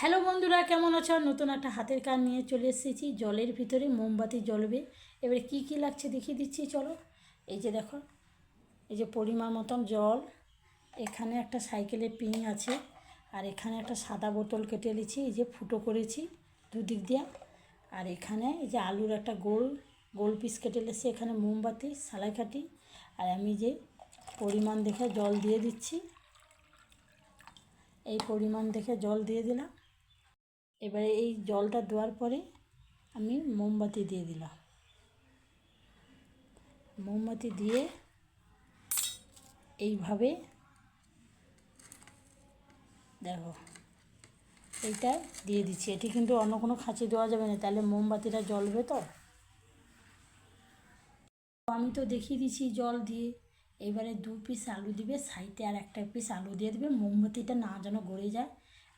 Hello বন্ধুরা, কেমন আছো? নতুন একটা হাতের কাজ নিয়ে চলে এসেছি। জলের ভিতরে মোমবাতি জ্বলবে। এবারে কি কি লাগছে দেখিয়ে দিচ্ছি, চলো। এই যে দেখো, এই যে পরিমাণ মতন জল। এখানে একটা সাইকেলের পিং আছে, আর এখানে একটা সাদা বোতল কেটে নিয়েছি এই যে ফুটো করেছি দুদিক দিয়ে। আর এখানে এই যে আলুর একটা গোল গোল পিস কেটে নিয়েছি এখানে মোমবাতি, সালাই কাটি। আর আমি যে পরিমাণ দেখে জল দিয়ে দিচ্ছি, এই পরিমাণ দেখে জল দিয়ে দিলাম। এবারে এই জলটা দেওয়ার পরে আমি মোমবাতি দিয়ে দিলাম। মোমবাতি দিয়ে এইভাবে দেখো, এইটা দিয়ে দিচ্ছি। এটি কিন্তু অন্য কোনো খাঁচি দেওয়া যাবে না, তাহলে মোমবাতিটা জ্বলবে তো। আমি তো দেখিয়ে দিচ্ছি জল দিয়ে। এবারে দু পিস আলু দিবে সাইডে আর একটা পিস আলু দিয়ে দেবে। মোমবাতিটা না যেন গড়ে যায়।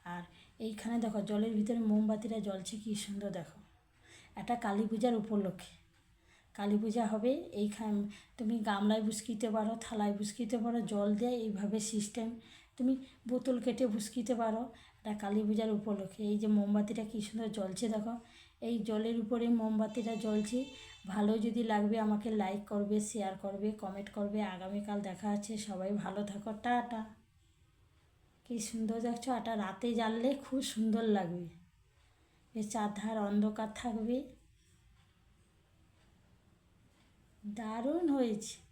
আর এইখানে দেখো, জলের ভিতরে মোমবাতিটা জ্বলছে, কী সুন্দর দেখো। একটা কালী পূজার উপলক্ষে। কালী পূজা হবে, এইখান, তুমি গামলায় বুসকিতে পারো, থালায় বুসকিতে পারো, জল দিয়ে এইভাবে সিস্টেম তুমি বোতল কেটে বুসকিতে পারো। এটা কালী পূজার উপলক্ষে। এই যে মোমবাতিটা কী সুন্দর জ্বলছে দেখো। এই জলের উপরে মোমবাতিটা জ্বলছে। ভালো যদি লাগবে আমাকে লাইক করবে শেয়ার করবে কমেন্ট করবে। আগামীকাল দেখা আছে সবাই ভালো থাকো, টাটা। কি সুন্দর দেখছ? আটা রাতে জ্বাললে খুব সুন্দর লাগবে। এ চারধার অন্ধকার থাকবে। দারুণ হয়েছে।